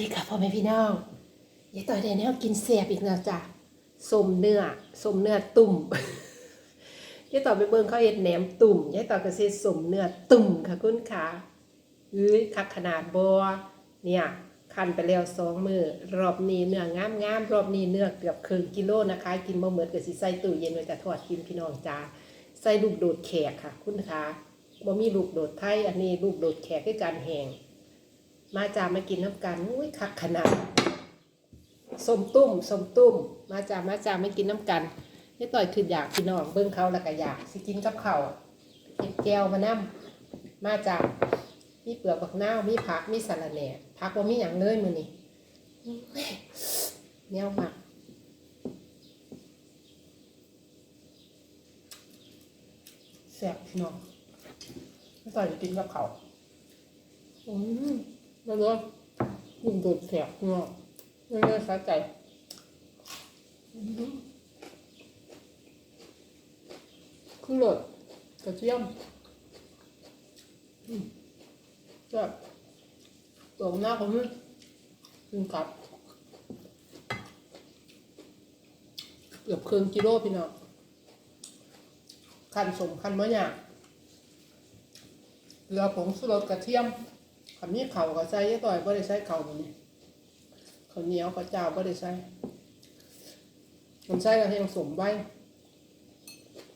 ดีค่ะพ่อแม่พี่น้องยายต่อยได้แนวกินเสียบอีกแล้วจ้ะสมเนื้อสมเนื้อตุ่มยายต่อไปเบิ่งเขาเฮ็ดแหนมตุ่มยายต่อก็สิสมเนื้อตุ่มค่ะคุณค่ะเอ้ยคักขนาดบ่เนี่ยคันไปแล้วสองมือรอบนี้เนื้องามงามรอบนี้เนื้อเกือบครึ่งกิโลนะคะ กินบ่หมดก็สิใส่ตู้เย็นไว้แต่ทอดกินพี่น้องจ้าใส่ลูกโดดแขกค่ะ คุณคะบ่มีลูกโดดไทยอันนี้ลูกโดดแขกคือการแหง มาจามากินน้ำกันอุ้ยคักขนาดสมตุ้มสมตุ้ม มาจามาจามากินน้ำกันนี่ต่อยคืออยากพี่น้องเบิ้งเขาแล้วก็อยากสิกินกับเขาเก็บแก้วมานั่มาจามีเปลือกบักนาวมีผักมีสาระแหน่ผักว่ามีอย่างเลยมือนี่อุ้ยหมักแซ่บพี่น้องนี่ต่อยกินกับเขาอืม แล้วก็ยิ่งโดดแสบเนาะไม่ได้สะใจอืมคือโหลดกระเทียมอืมจะตัวหน้าเขาไม่กินกัดเกือบครึ่งกิโลพี่น้องคันสมคันมะยากเกลือผงชูรสกระเทียม คำนี้เข่าก็ใส่ยายต่อยบ่ได้ใส่เข่าแบบนี้เขาวเหนียวเขาวเจ้าบ่ได้ใส่มันใส่แล้วให้มันสมไว้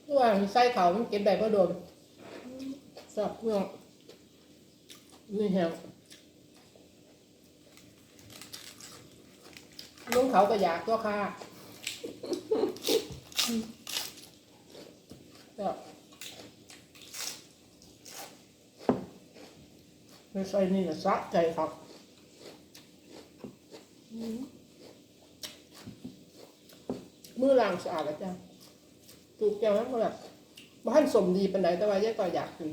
เพราะว่าใส่เข่ามันเก็บได้บ่โดนสับเนาะนี่แฮงลุงเขาก็อยากตัวค่ะก็ ไม่ใส่นี่นะสะใจครับมือล้างสะอาดแล้วจ้ะตูกแก้วนั้นก็แบบบ้านสมดีเป็นไหนแต่ว่าแยกก็อยากกิน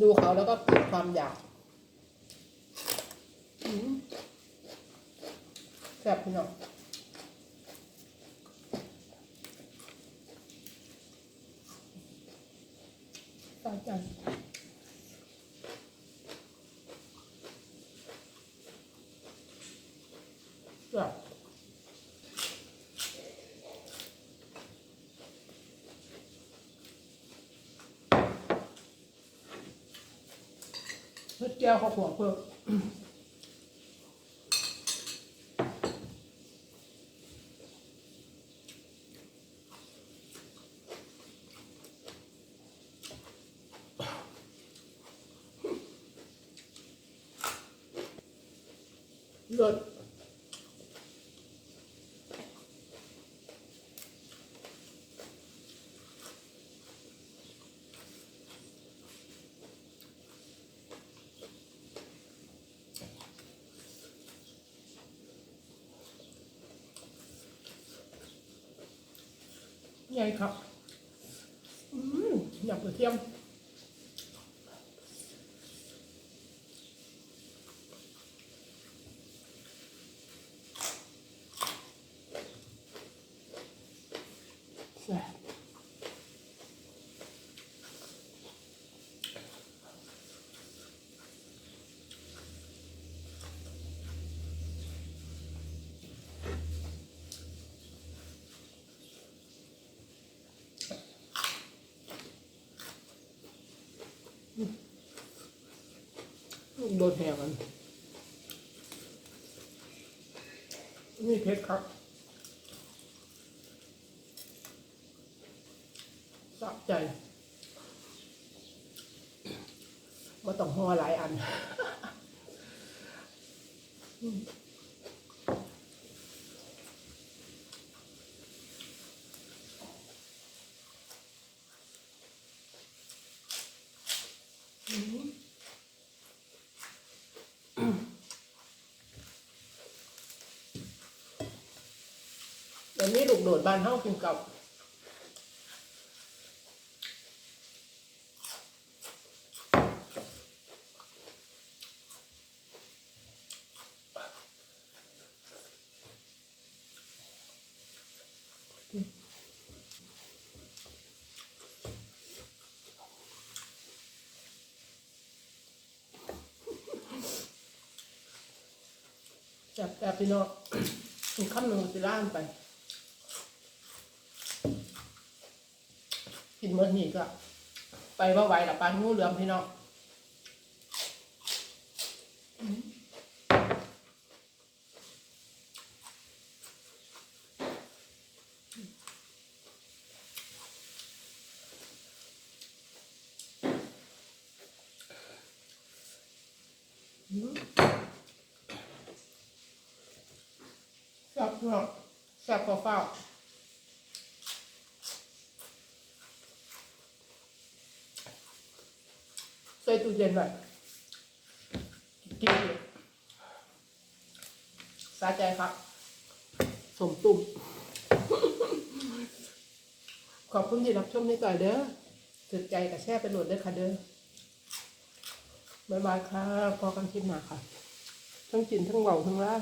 ดูเขาแล้วก็เกิดความอยากแซ่บพี่น้อง สะใจแซ่บเฮ็ดแก้วข้าวผัวเพิ่ม เลิศใหญ่ค รับอืมอยากกระเทียม แซ่บโดนแหงมันนี่เพชรครับ สะใจว่าต้องห่อหลายอันอืมอืมเดี๋ยวนี้ลูกโดดบานเฮ้ากินกับ จับแบบพี่น้องอีกคำหนึ่งสิล่ามไป กินเมื่อนี้ก็ ไปว่าไหวละปานงูเหลือมพี่น้องแซ่บพี่องแซ่บเฝ้าใส่ตู้เย็นไว้กินเลยสาใจครับสมตุ่มขอบคุณที่รับชมนี่ก่อนเด้อถือใจกับแช่ไปโหลดเด้อค่ะเด้อ บ๊ายบายค่ะพอกันคลิปหน้าค่ะ ทั้งกินทั้งเบาทั้งล่า